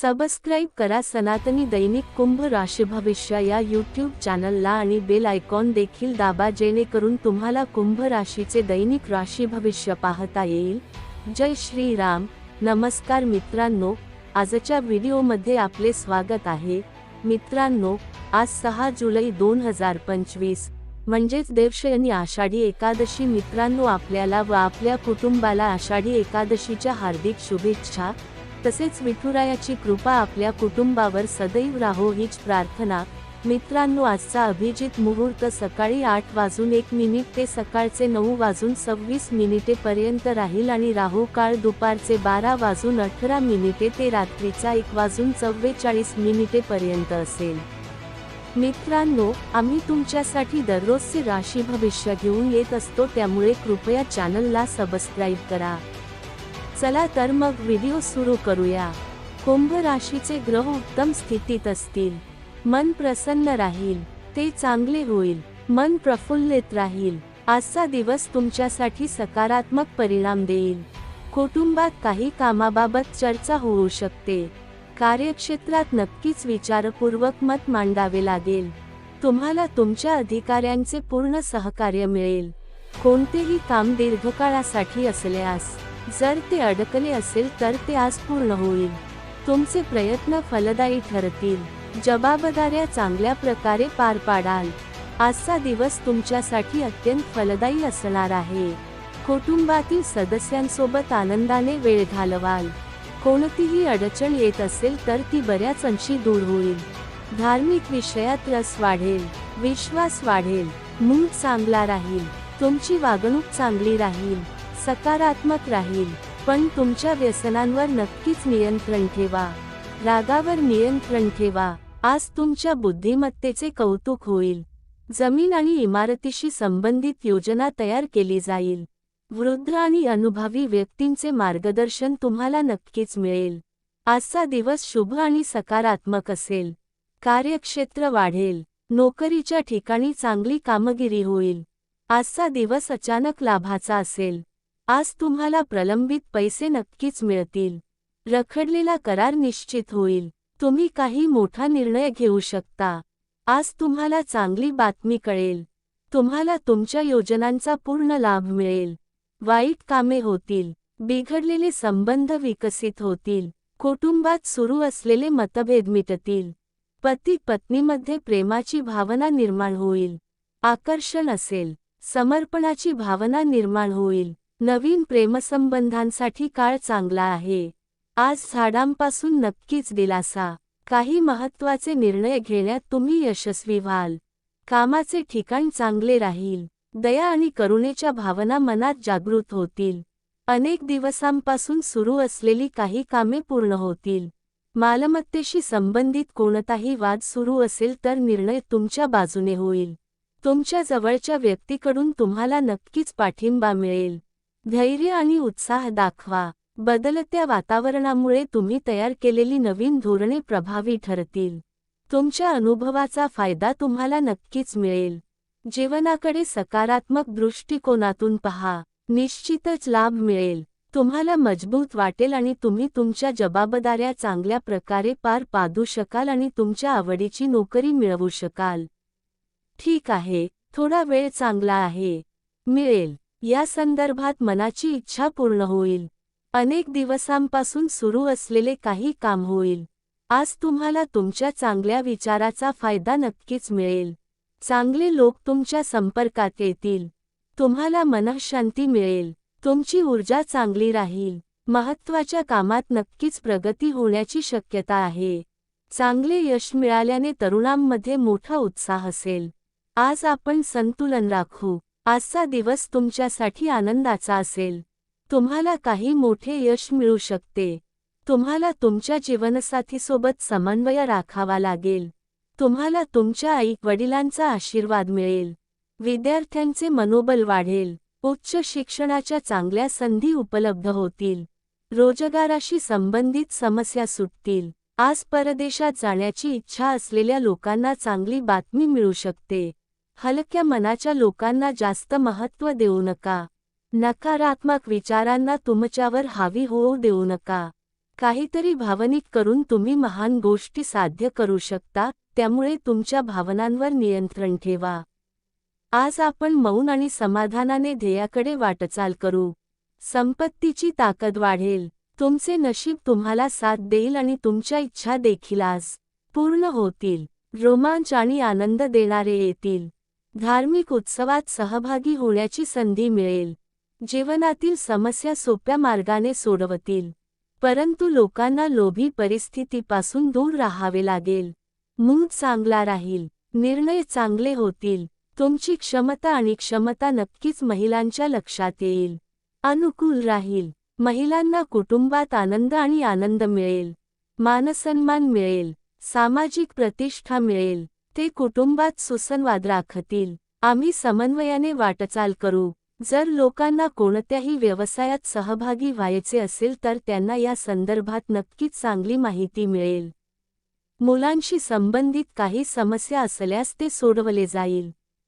Subscribe करा सनातनी दैनिक कुंभ राशी भविष्य या यूट्यूब चॅनलला आणि बेल आयकॉन देखील दाबा जेणेकरून तुम्हाला कुंभ राशीचे दैनिक राशी भविष्य पाहता येईल. जय श्रीराम. नमस्कार मित्रांनो आजच्या व्हिडिओमध्ये आपले स्वागत आहे. मित्रांनो आज सहा जुलै दोन हजार पंचवीस म्हणजेच देवशयनी आषाढी एकादशी मित्रांनो आपल्याला व आपल्या कुटुंबाला आषाढी एकादशीच्या हार्दिक शुभेच्छा. तसेच विठुरायाची कृपा आपल्या कुटुंबावर सदैव राहो हीच प्रार्थना. मित्रांनो आजचा अभिजित मुहूर्त सकाळी आठ वाजून एक मिनिट ते सकाळचे नऊ वाजून सव्वीस मिनिटे पर्यंत राहील आणि राहू काळ दुपारचे बारा वाजून अठरा मिनिटे ते रात्रीचा एक वाजून चव्वेचाळीस मिनिटे पर्यंत असेल. मित्रांनो आम्ही तुमच्यासाठी दररोजचे राशी भविष्य घेऊन येत असतो त्यामुळे कृपया चॅनलला सबस्क्राईब करा. चला तर मग व्हिडिओ सुरू करूया. कुंभ राशीचे ग्रह उत्तम स्थितीत असतील. मन प्रसन्न राहील. ते चांगले होईल. मन प्रफुल्लित राहील. आजचा दिवस तुमच्यासाठी सकारात्मक परिणाम देईल. कुटुंबात काही कामाबाबत चर्चा होऊ शकते. कार्यक्षेत्रात नक्कीच विचारपूर्वक मत मांडावे लागेल. तुम्हाला तुमच्या अधिकाऱ्यांचे पूर्ण सहकार्य मिळेल. कोणतेही काम दीर्घकाळासाठी असल्यास जर ते अडकले असेल तर ते आज पूर्ण होईल. तुमचे प्रयत्न फलदायी ठरतील. जबाबदाऱ्या चांगल्या प्रकारे पार पाडाल. आजचा दिवस तुमच्यासाठी अत्यंत फलदायी असणार आहे. कुटुंबातील सदस्यांसोबत आनंदाने वेळ घालवाल. कोणतीही अडचण येत असेल तर ती बऱ्याच अंशी दूर होईल. धार्मिक विषयात रस वाढेल. विश्वास वाढेल. मूड चांगला राहील. तुमची वागणूक चांगली राहील. सकारात्मक राहील. पण तुमच्या व्यसनांवर नक्कीच नियंत्रण ठेवा. रागावर नियंत्रण ठेवा. आज तुमच्या बुद्धिमत्तेचे कौतुक होईल. जमीन आणि इमारतीशी संबंधित योजना तयार केली जाईल. वृद्ध आणि अनुभवी व्यक्तींचे मार्गदर्शन तुम्हाला नक्कीच मिळेल. आजचा दिवस शुभ आणि सकारात्मक असेल. कार्यक्षेत्र वाढेल. नोकरीच्या ठिकाणी चांगली कामगिरी होईल. आजचा दिवस अचानक लाभाचा असेल. आज तुम्हाला प्रलंबित पैसे नक्कीच मिळतील. रखडलेला करार निश्चित होईल. तुम्ही काही मोठा निर्णय घेऊ शकता. आज तुम्हाला चांगली बातमी कळेल. तुम्हाला तुमच्या योजनांचा पूर्ण लाभ मिळेल. वाईट कामे होतील. बिघडलेले संबंध विकसित होतील. कुटुंबात सुरू असलेले मतभेद मिटतील. पती पत्नीमध्ये प्रेमाची भावना निर्माण होईल. आकर्षण असेल. समर्पणाची भावना निर्माण होईल. नवीन प्रेमसंबंधांसाठी काळ चांगला आहे. आज झाडांपासून नक्कीच दिलासा. काही महत्त्वाचे निर्णय घेण्यात तुम्ही यशस्वी व्हाल. कामाचे ठिकाण चांगले राहील. दया आणि करुणेच्या भावना मनात जागृत होतील. अनेक दिवसांपासून सुरू असलेली काही कामे पूर्ण होतील. मालमत्तेशी संबंधित कोणताही वाद सुरू असेल तर निर्णय तुमच्या बाजूने होईल. तुमच्या जवळच्या व्यक्तीकडून तुम्हाला नक्कीच पाठिंबा मिळेल. धैर्य आणि उत्साह दाखवा. बदलत्या वातावरणामुळे तुम्ही तयार केलेली नवीन धोरणे प्रभावी ठरतील. तुमच्या अनुभवाचा फायदा तुम्हाला नक्कीच मिळेल. जीवनाकडे सकारात्मक दृष्टिकोनातून पहा. निश्चितच लाभ मिळेल. तुम्हाला मजबूत वाटेल आणि तुम्ही तुमच्या जबाबदाऱ्या चांगल्या प्रकारे पार पाडू शकाल आणि तुमच्या आवडीची नोकरी मिळवू शकाल. ठीक आहे. थोडा वेळ चांगला आहे. मिळेल. या संदर्भात मनाची इच्छा पूर्ण होईल. अनेक दिवसांपासून सुरू असलेले काही काम होईल. आज तुम्हाला तुमच्या चांगल्या विचाराचा फायदा नक्कीच मिळेल. चांगले लोक तुमच्या संपर्कात येतील. तुम्हाला मनःशांती मिळेल. तुमची ऊर्जा चांगली राहील. महत्त्वाच्या कामात नक्कीच प्रगती होण्याची शक्यता आहे. चांगले यश मिळाल्याने तरुणांमध्ये मोठा उत्साह असेल. आज आपण संतुलन राखू. आजचा दिवस तुमच्यासाठी आनंदाचा असेल. तुम्हाला काही मोठे यश मिळू शकते. तुम्हाला तुमच्या जीवनसाथीसोबत समन्वय राखावा लागेल. तुम्हाला तुमच्या आई वडिलांचा आशीर्वाद मिळेल. विद्यार्थ्यांचे मनोबल वाढेल. उच्च शिक्षणाच्या चांगल्या संधी उपलब्ध होतील. रोजगाराशी संबंधित समस्या सुटतील. आज परदेशात जाण्याची इच्छा असलेल्या लोकांना चांगली बातमी मिळू शकते. हलक्या मनाच्या लोकांना जास्त महत्त्व देऊ नका. नकारात्मक विचारांना तुमच्यावर हावी होऊ देऊ नका. काहीतरी भावनिक करून तुम्ही महान गोष्टी साध्य करू शकता त्यामुळे तुमच्या भावनांवर नियंत्रण ठेवा. आज आपण मौन आणि समाधानाने ध्येयाकडे वाटचाल करू. संपत्तीची ताकद वाढेल. तुमचे नशीब तुम्हाला साथ देईल आणि तुमच्या इच्छा देखील आज पूर्ण होतील. रोमांच आणि आनंद देणारे येतील. धार्मिक उत्सवात सहभागी होण्याची संधी मिळेल. जीवनातील समस्या सोप्या मार्गाने सोडवतील. परंतु लोकांना लोभी परिस्थितीपासून दूर राहावे लागेल. मूड चांगला राहील. निर्णय चांगले होतील. तुमची क्षमता आणि क्षमता नक्कीच महिलांच्या लक्षात येईल. अनुकूल राहील. महिलांना कुटुंबात आनंद आणि आनंद मिळेल. मानसन्मान मिळेल. सामाजिक प्रतिष्ठा मिळेल. ते कुटुंबात सुसंवाद राखतील. आम्ही समन्वयाने वाटचाल करू. जर लोकांना कोणत्याही व्यवसायात सहभागी व्हायचे असेल तर त्यांना या संदर्भात नक्कीच चांगली माहिती मिळेल. मुलांशी संबंधित काही समस्या असल्यास ते सोडवले जाईल.